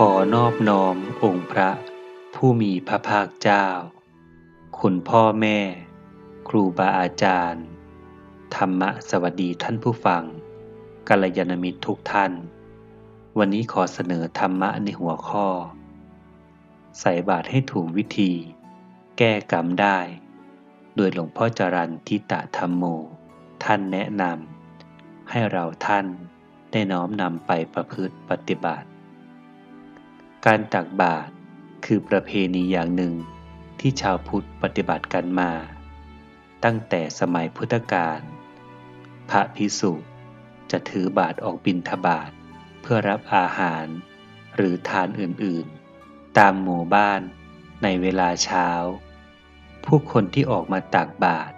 ขอนอบน้อมองค์พระ ผู้มีพระภาคเจ้า คุณพ่อแม่ ครูบาอาจารย์ ธรรมะสวัสดีท่านผู้ฟังกัลยาณมิตรทุกท่าน วันนี้ขอเสนอธรรมะในหัวข้อ ใส่บาตรให้ถูกวิธี แก้กรรมได้ โดยหลวงพ่อจรันทิตะธรรมโม ท่านแนะนำให้เราท่านได้น้อมนำไปประพฤติปฏิบัติ การตักบาตรคือประเพณีอย่างหนึ่งที่ชาวพุทธปฏิบัติกันมา ตั้งแต่สมัยพุทธกาลพระพิสุจะถือบาตรออกบิณฑบาตเพื่อรับอาหาร หรือทานอื่นๆ ตามหมู่บ้านในเวลาเช้า ผู้คนที่ออกมาตักบาตร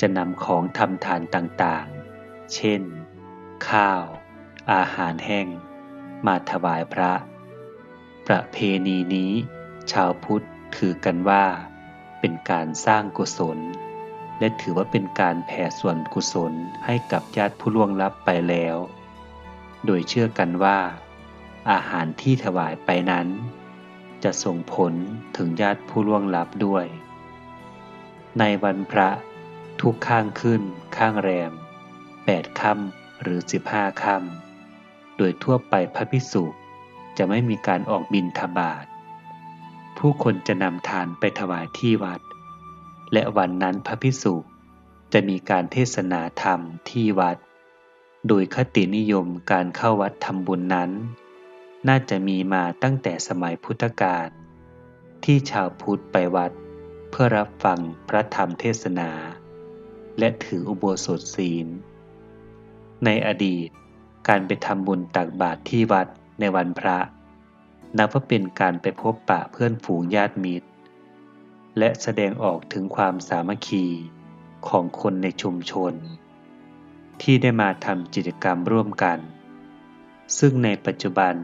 จะนำของทำทานต่างๆ เช่น ข้าว อาหารแห้ง มาถวายพระ ประเพณีนี้ ชาวพุทธถือกันว่า เป็นการสร้างกุศล และถือว่าเป็นการแผ่ส่วนกุศลให้กับญาติผู้ล่วงลับไปแล้ว โดยเชื่อกันว่า อาหารที่ถวายไปนั้น จะส่งผลถึงญาติผู้ล่วงลับด้วย ในวันพระทุกข้างขึ้น ข้างแรมแปดค่ำหรือสิบห้าค่ำโดยทั่วไปพระพิสุ จะไม่มีการออกบินทบาทผู้คนจะนำทานไปถวายที่วัด และวันนั้นพระพิสุจะมีการเทศนาธรรมที่วัด โดยคตินิยมการเข้าวัดทำบุญนั้น น่าจะมีมาตั้งแต่สมัยพุทธกาลที่ชาวพุทธไปวัด เพื่อรับฟังพระธรรมเทศนา และถืออุโบสถศีล ในอดีตการไปทำบุญตักบาตรที่วัด ในวันพระ นับว่าเป็นการไปพบปะเพื่อนฝูงญาติมิตร และแสดงออกถึงความสามัคคีของคนในชุมชน ที่ได้มาทำกิจกรรมร่วมกัน ซึ่งในปัจจุบัน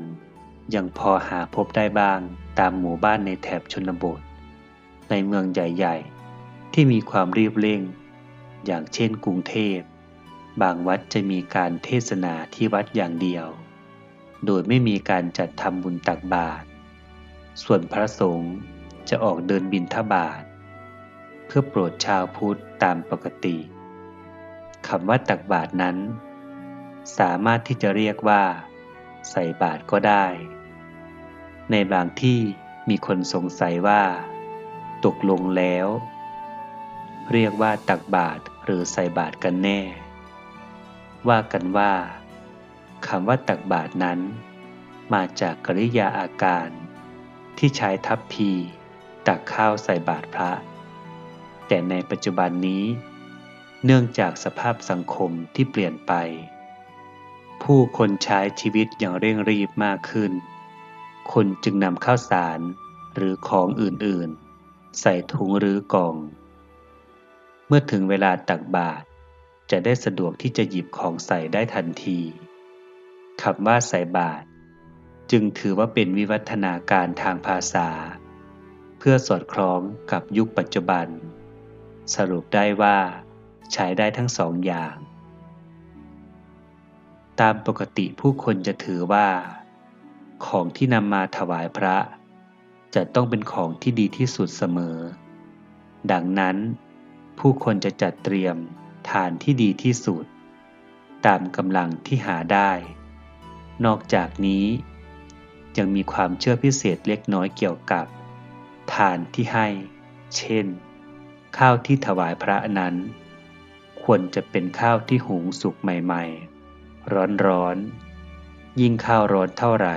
ยังพอหาพบได้บ้างตามหมู่บ้านในแถบชนบท ในเมืองใหญ่ๆ ที่มีความรีบเร่ง อย่างเช่นกรุงเทพ บางวัดจะมีการเทศนาที่วัดอย่างเดียว โดยไม่มีการจัดทำบุญตักบาตร ส่วนพระสงฆ์จะออกเดินบินทบาท เพื่อโปรดชาวพุทธตามปกติคำว่าตักบาตรนั้น สามารถที่จะเรียกว่า ใส่บาตรก็ได้ ในบางที่มีคนสงสัยว่า ตกลงแล้ว เรียกว่าตักบาตรหรือใส่บาตรกันแน่ ว่ากันว่า คำว่าตักบาตรนั้น มาจากกริยาอาการ ที่ใช้ทัพพี ตักข้าวใส่บาตรพระ แต่ในปัจจุบันนี้ เนื่องจากสภาพสังคมที่เปลี่ยนไป ผู้คนใช้ชีวิตอย่างเร่งรีบมากขึ้น คนจึงนำข้าวสารหรือของอื่นๆ ใส่ถุงหรือกล่อง เมื่อถึงเวลาตักบาตรจะได้สะดวกที่จะหยิบของใส่ได้ทันที คำว่าใส่บาตรจึงถือว่าเป็นวิวัฒนาการทางภาษา เพื่อสอดคล้องกับยุคปัจจุบัน สรุปได้ว่า ใช้ได้ทั้งสองอย่าง ตามปกติผู้คนจะถือว่า ของที่นำมาถวายพระ จะต้องเป็นของที่ดีที่สุดเสมอ ดังนั้น ผู้คนจะจัดเตรียมทานที่ดีที่สุด ตามกำลังที่หาได้ นอกจากนี้ยังมีความเชื่อพิเศษเล็กน้อยเกี่ยวกับ ทานที่ให้ เช่น ข้าวที่ถวายพระนั้น ควรจะเป็นข้าวที่หุงสุกใหม่ๆ ร้อนๆ ยิ่งข้าวร้อนเท่าไหร่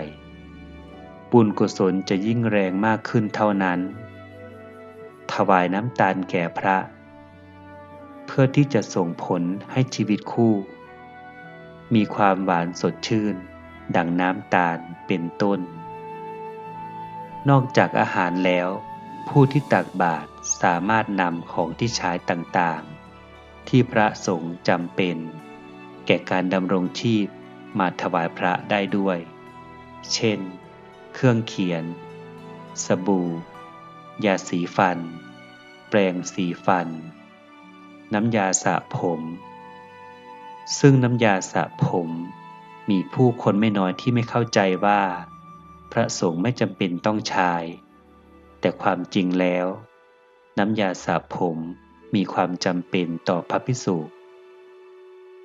บุญกุศลจะยิ่งแรงมากขึ้นเท่านั้น ถวายน้ำตาลแก่พระ เพื่อที่จะส่งผลให้ชีวิตคู่ มีความหวานสดชื่น ดังน้ำตาลเป็นต้น นอกจากอาหารแล้ว ผู้ที่ตักบาตรสามารถนำของที่ใช้ต่างๆ ที่พระสงฆ์จำเป็น แก่การดำรงชีพมาถวายพระได้ด้วย เช่น เครื่องเขียน สบู่ ยาสีฟัน แปรงสีฟัน น้ำยาสระผม ซึ่งน้ำยาสระผม มีผู้คนไม่น้อยที่ไม่เข้าใจว่า พระสงฆ์ไม่จำเป็นต้องใช้ แต่ความจริงแล้ว น้ำยาสระผมมีความจำเป็นต่อพระพิสุ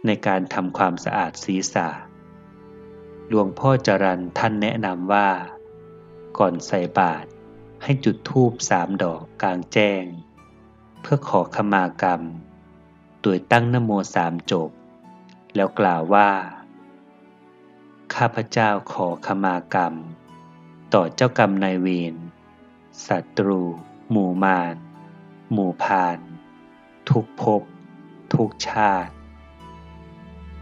ในการทำความสะอาดศีรษะ หลวงพ่อจรันท่านแนะนำว่า ก่อนใส่บาตรให้จุดธูปสามดอกกลางแจ้ง เพื่อขอขมากรรม โดยตั้งนโมสามจบ แล้วกล่าวว่า ข้าพเจ้าขอขมากรรม ต่อเจ้ากรรมนายเวรศัตรู หมู่มารหมู่พาน ทุกภพทุกชาติ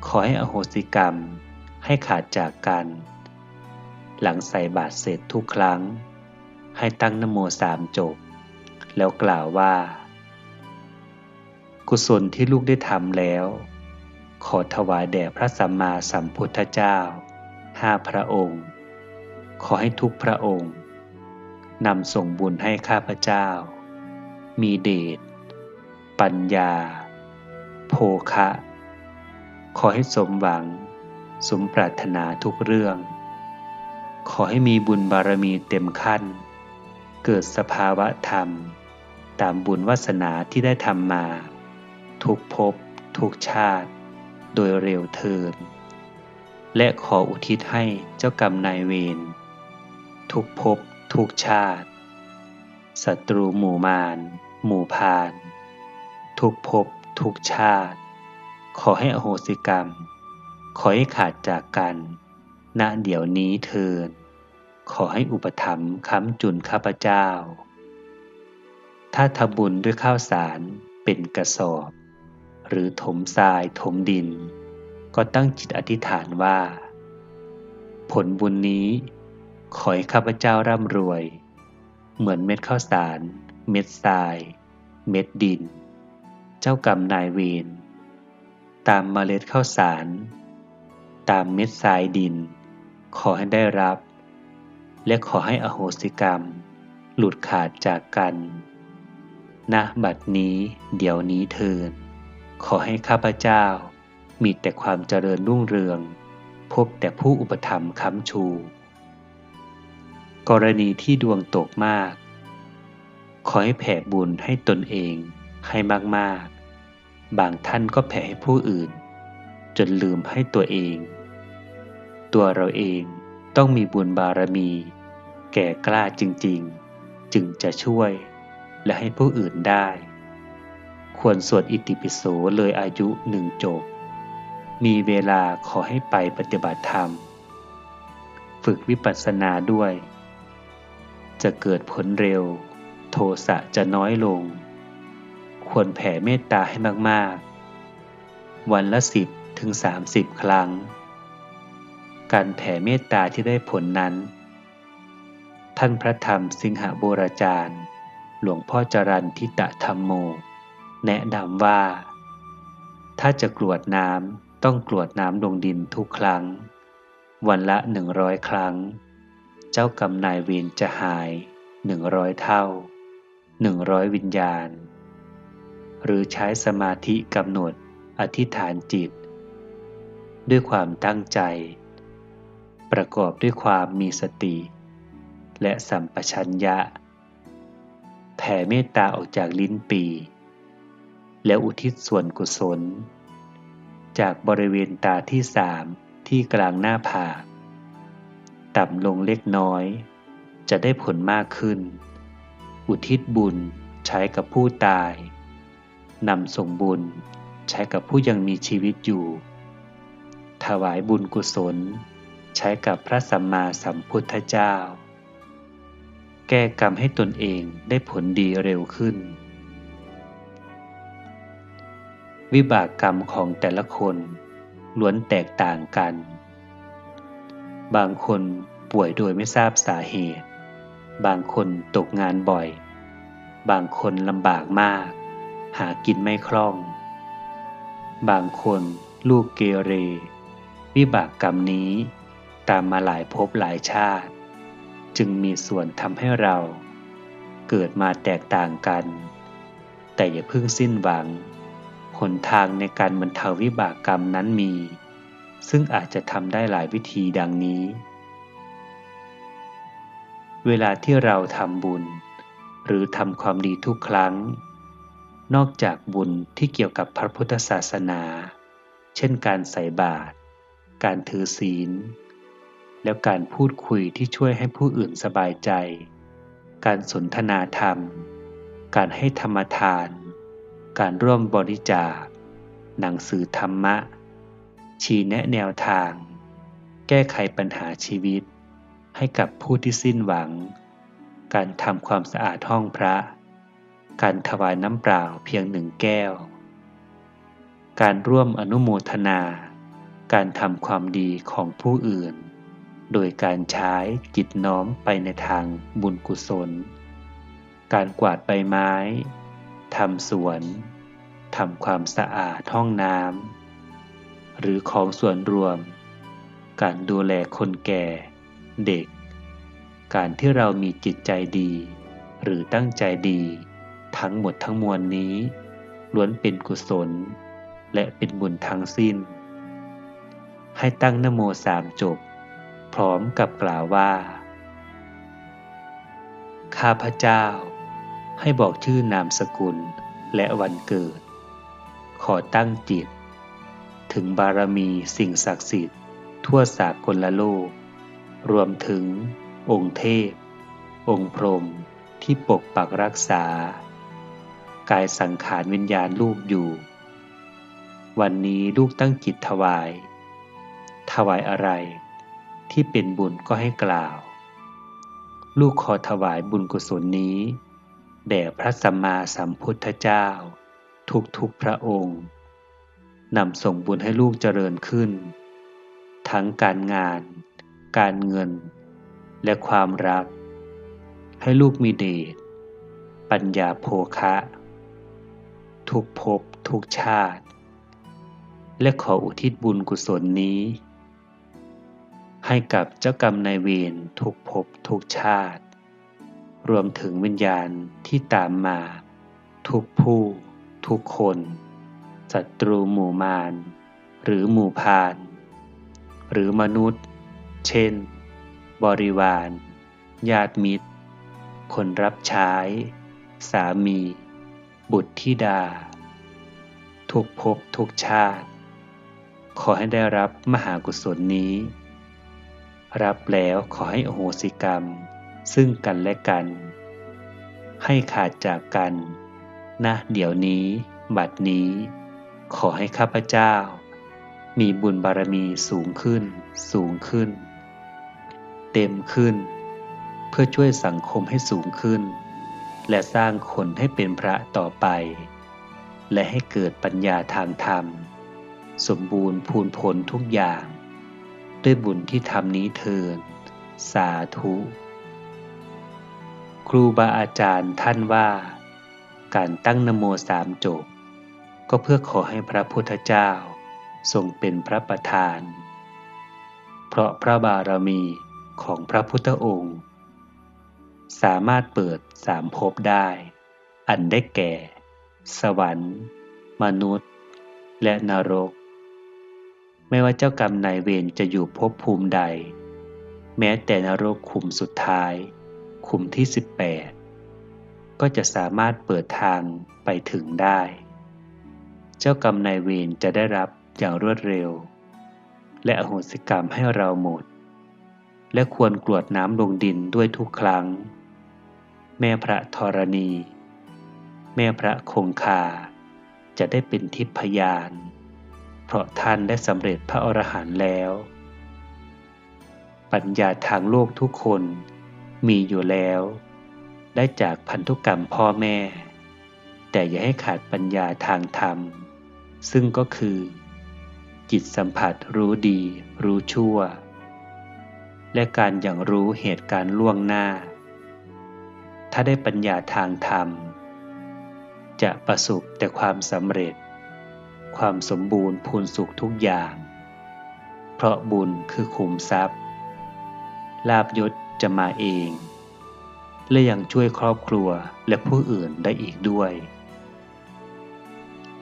ขอให้อโหสิกรรมให้ขาดจากกัน หลังใส่บาตรเสร็จทุกครั้ง ให้ตั้งนโมสามจบ แล้วกล่าวว่า กุศลที่ลูกได้ทำแล้ว ขอถวายแด่พระสัมมาสัมพุทธเจ้า ห้าพระองค์ ขอให้ทุกพระองค์นำส่งบุญให้ข้าพเจ้า มีเดช ปัญญา โภคะ ขอให้สมหวัง สมปรารถนาทุกเรื่อง ขอให้มีบุญบารมีเต็มขั้น เกิดสภาวะธรรม ตามบุญวาสนาที่ได้ทำมา ทุกภพทุกชาติ โดยเร็วเทิน และขออุทิศให้เจ้ากรรมนายเวรทุกภพทุกชาติศัตรูหมู่มารหมู่พานทุกภพทุกชาติ ขอให้อโหสิกรรม ขอให้ขาดจากกัน ณเดี๋ยวนี้เถิดขอให้อุปถัมภ์ค้ำจุนข้าพเจ้า ถ้าทบุญด้วยข้าวสารเป็นกระสอบ หรือถมทรายถมดิน ก็ตั้งจิตอธิษฐานว่า ผลบุญนี้ ขอให้ข้าพเจ้าร่ำรวย เหมือนเม็ดข้าวสาร เม็ดทราย เม็ดดิน เจ้ากรรมนายเวรตามเมล็ดข้าวสาร ตามเม็ดทรายดิน ขอให้ได้รับ และขอให้อโหสิกรรม หลุดขาดจากกันณบัดนี้เดี๋ยวนี้เถิดขอให้ข้าพเจ้า มีแต่ความเจริญรุ่งเรือง พบแต่ผู้อุปถัมภ์ค้ำชู กรณีที่ดวงตกมาก ขอให้แผ่บุญให้ตนเองให้มากๆ บางท่านก็แผ่ให้ผู้อื่น จนลืมให้ตัวเอง ตัวเราเองต้องมีบุญบารมี แก่กล้าจริงๆ จึงจะช่วยและให้ผู้อื่นได้ ควรสวดอิติปิโสเลยอายุหนึ่งจบ มีเวลาขอให้ไปปฏิบัติธรรม ฝึกวิปัสสนาด้วย จะเกิดผลเร็ว โทสะจะน้อยลง ควรแผ่เมตตาให้มากๆ วันละสิบถึงสามสิบครั้ง การแผ่เมตตาที่ได้ผลนั้น ท่านพระธรรมสิงหโบราจารย์ หลวงพ่อจรันทิตะธรรมโม แนะนำว่า ถ้าจะกรวดน้ำ ต้องกรวดน้ำลงดินทุกครั้ง วันละหนึ่งร้อยครั้ง เจ้ากรรมนายเวรจะหายหนึ่งร้อยเท่าหนึ่งร้อยวิญญาณ หรือใช้สมาธิกำหนดอธิษฐานจิต ด้วยความตั้งใจ ประกอบด้วยความมีสติ และสัมปชัญญะ แผ่เมตตาออกจากลิ้นปี แล้วอุทิศส่วนกุศล จากบริเวณตาที่สามที่กลางหน้าผากต่ำลงเล็กน้อย จะได้ผลมากขึ้น อุทิศบุญใช้กับผู้ตายนำส่งบุญใช้กับผู้ยังมีชีวิตอยู่ ถวายบุญกุศล ใช้กับพระสัมมาสัมพุทธเจ้า แก้กรรมให้ตนเองได้ผลดีเร็วขึ้น วิบากกรรมของแต่ละคนล้วนแตกต่างกัน บางคนป่วยโดยไม่ทราบสาเหตุ บางคนตกงานบ่อย บางคนลำบากมาก หากินไม่คล่อง บางคนลูกเกเร วิบากกรรมนี้ตามมาหลายภพหลายชาติ จึงมีส่วนทำให้เรา เกิดมาแตกต่างกัน แต่อย่าเพิ่งสิ้นหวัง หนทางในการบรรเทาวิบากกรรมนั้นมี ซึ่งอาจจะทำได้หลายวิธีดังนี้ เวลาที่เราทำบุญ หรือทำความดีทุกครั้ง นอกจากบุญที่เกี่ยวกับพระพุทธศาสนา เช่นการใส่บาตร การถือศีล แล้วการพูดคุยที่ช่วยให้ผู้อื่นสบายใจ การสนทนาธรรม การให้ธรรมทาน การร่วมบริจาค หนังสือธรรมะ ชี้แนะแนวทาง แก้ไขปัญหาชีวิต ให้กับผู้ที่สิ้นหวัง การทำความสะอาดห้องพระ การถวายน้ำเปล่าเพียงหนึ่งแก้ว การร่วมอนุโมทนา การทำความดีของผู้อื่น โดยการใช้จิตน้อมไปในทางบุญกุศล การกวาดใบไม้ ทำสวนทำความสะอาดห้องน้ำหรือของส่วนรวม การดูแลคนแก่ เด็ก การที่เรามีจิตใจดี หรือตั้งใจดี ทั้งหมดทั้งมวลนี้ ล้วนเป็นกุศล และเป็นบุญทั้งสิ้น ให้ตั้งนโมสามจบ พร้อมกับกล่าวว่า ข้าพเจ้า ให้บอกชื่อนามสกุลและวันเกิด ขอตั้งจิต ถึงบารมีสิ่งศักดิ์สิทธิ์ ทั่วสากลโลก รวมถึง องค์เทพ องค์พรหมที่ปกปักรักษา กายสังขารวิญญาณลูกอยู่ วันนี้ลูกตั้งจิตถวาย ถวายอะไร ที่เป็นบุญก็ให้กล่าว ลูกขอถวายบุญกุศลนี้ แด่พระสัมมาสัมพุทธเจ้า ทุกทุกพระองค์นำส่งบุญให้ลูกเจริญขึ้น ทั้งการงาน การเงิน และความรัก ให้ลูกมีเดชปัญญาโภคะ ทุกภพทุกชาติ และขออุทิศบุญกุศลนี้ ให้กับเจ้ากรรมนายเวรทุกภพทุกชาติ รวมถึงวิญญาณที่ตามมา ทุกผู้ ทุกคนศัตรูหมู่มารหรือหมู่พาน หรือมนุษย์ เช่น บริวาร ญาติมิตร คนรับใช้ สามี บุตรธิดา ทุกภพทุกชาติ ขอให้ได้รับมหากุศลนี้ รับแล้วขอให้อโหสิกรรม ซึ่งกันและกัน ให้ขาดจากกันนะเดี๋ยวนี้ บัดนี้ ขอให้ข้าพเจ้า มีบุญบารมีสูงขึ้น สูงขึ้น เต็มขึ้น เพื่อช่วยสังคมให้สูงขึ้น และสร้างคนให้เป็นพระต่อไป และให้เกิดปัญญาทางธรรม สมบูรณ์พูนผลทุกอย่าง ด้วยบุญที่ทำนี้เทินสาธุ ครูบาอาจารย์ท่านว่า การตั้งนโมสามจบ ก็เพื่อขอให้พระพุทธเจ้าทรงเป็นพระประธาน เพราะพระบารมีของพระพุทธองค์ สามารถเปิดสามภพได้ อันได้แก่ สวรรค์ มนุษย์ และนรก ไม่ว่าเจ้ากรรมนายเวรจะอยู่ภพภูมิใด แม้แต่นรกขุมสุดท้าย ขุมที่ 18 ก็จะสามารถเปิดทางไปถึงได้ เจ้ากรรมนายเวรจะได้รับอย่างรวดเร็ว และอโหสิกรรมให้เราหมด และควรกรวดน้ำลงดินด้วยทุกครั้ง แม่พระธรณี แม่พระคงคา จะได้เป็นทิพยาน เพราะท่านได้สำเร็จพระอรหันต์แล้ว ปัญญาทางโลกทุกคน มีอยู่แล้ว ได้จากพันธุกรรมพ่อแม่ แต่อย่าให้ขาดปัญญาทางธรรม ซึ่งก็คือ จิตสัมผัสรู้ดี รู้ชั่ว และการอย่างรู้เหตุการณ์ล่วงหน้า ถ้าได้ปัญญาทางธรรม จะประสบแต่ความสำเร็จ ความสมบูรณ์พูนสุขทุกอย่าง เพราะบุญคือขุมทรัพย์ ลาบยศ จะมาเอง และยังช่วยครอบครัวและผู้อื่นได้อีกด้วย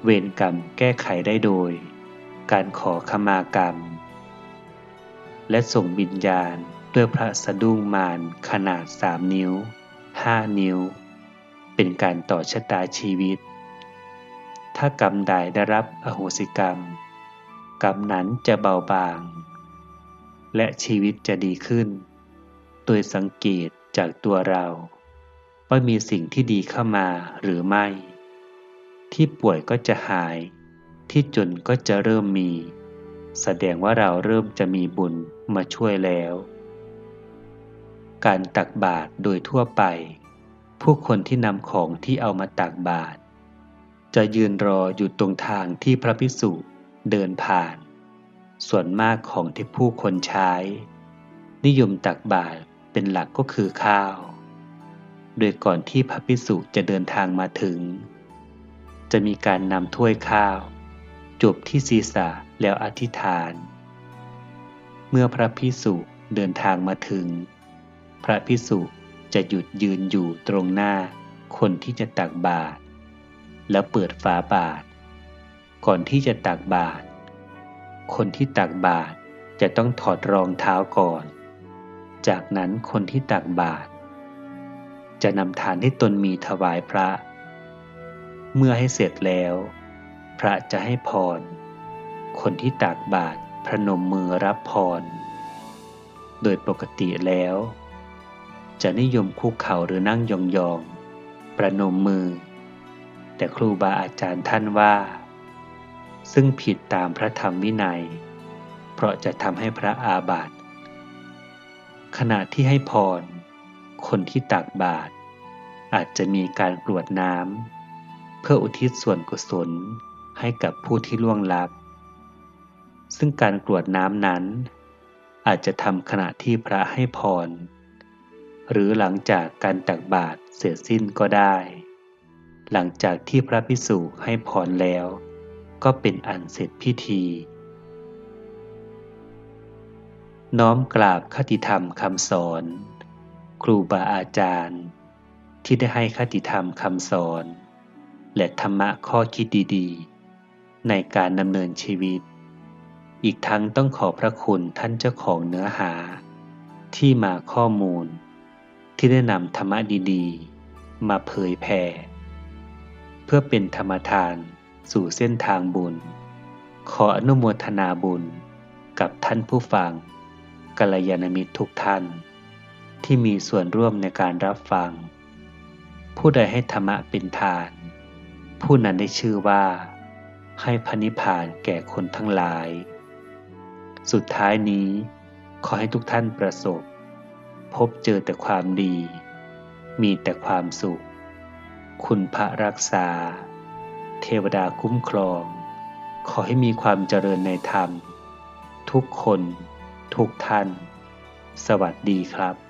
เวรกรรมแก้ไขได้โดย การขอขมากรรม และส่งบิญญาณด้วยพระสะดุ้งมารขนาดสามนิ้วห้านิ้ว เป็นการต่อชะตาชีวิต ถ้ากรรมใดได้รับอโหสิกรรม กรรมนั้นจะเบาบาง และชีวิตจะดีขึ้น โดยสังเกตจากตัวเรา ว่ามีสิ่งที่ดีเข้ามาหรือไม่ ที่ป่วยก็จะหาย ที่จนก็จะเริ่มมี แสดงว่าเราเริ่มจะมีบุญมาช่วยแล้ว การตักบาตรโดยทั่วไป ผู้คนที่นำของที่เอามาตักบาตรจะยืนรออยู่ตรงทางที่พระพิสุเดินผ่าน ส่วนมากของที่ผู้คนใช้ นิยมตักบาตร เป็นหลักก็คือข้าว โดยก่อนที่พระพิสุจะเดินทางมาถึง จะมีการนำถ้วยข้าว จบที่ศีรษะแล้วอธิษฐาน เมื่อพระพิสุเดินทางมาถึง พระพิสุจะหยุดยืนอยู่ตรงหน้าคนที่จะตักบาตรแล้วเปิดฝาบาตรก่อนที่จะตักบาตรคนที่ตักบาตรจะต้องถอดรองเท้าก่อน จากนั้นคนที่ตักบาตรจะนำทานที่ตนมีถวายพระ เมื่อให้เสร็จแล้ว พระจะให้พร คนที่ตักบาตรพนมมือรับพร โดยปกติแล้ว จะนิยมคุกเข่าหรือนั่งยองๆ ประนมมือ แต่ครูบาอาจารย์ท่านว่า ซึ่งผิดตามพระธรรมวินัย เพราะจะทำให้พระอาบัติ ขณะที่ให้พร คนที่ตักบาตรอาจจะมีการกรวดน้ำเพื่ออุทิศส่วนกุศลให้กับผู้ที่ล่วงลับ ซึ่งการกรวดน้ำนั้น อาจจะทำขณะที่พระให้พร หรือหลังจากการตักบาตรเสร็จสิ้นก็ได้ หลังจากที่พระพิสุให้พรแล้ว ก็เป็นอันเสร็จพิธี น้อมกราบคติธรรมคำสอน ครูบาอาจารย์ ที่ได้ให้คติธรรมคำสอน และธรรมะข้อคิดดีๆ ในการดำเนินชีวิต อีกทั้งต้องขอพระคุณท่านเจ้าของเนื้อหา ที่มาข้อมูล ที่ได้นำธรรมะดีๆ มาเผยแผ่เพื่อเป็นธรรมทานสู่เส้นทางบุญ ขออนุโมทนาบุญกับท่านผู้ฟัง กัลยาณมิตรทุกท่าน ที่มีส่วนร่วมในการรับฟัง ผู้ใดให้ธรรมะเป็นทาน ผู้นั้นได้ชื่อว่า ให้พระนิพพานแก่คนทั้งหลาย สุดท้ายนี้ขอให้ทุกท่านประสบ พบเจอแต่ความดี มีแต่ความสุข คุณพระรักษา เทวดาคุ้มครอง ขอให้มีความเจริญในธรรม ทุกคน ทุกท่าน สวัสดีครับ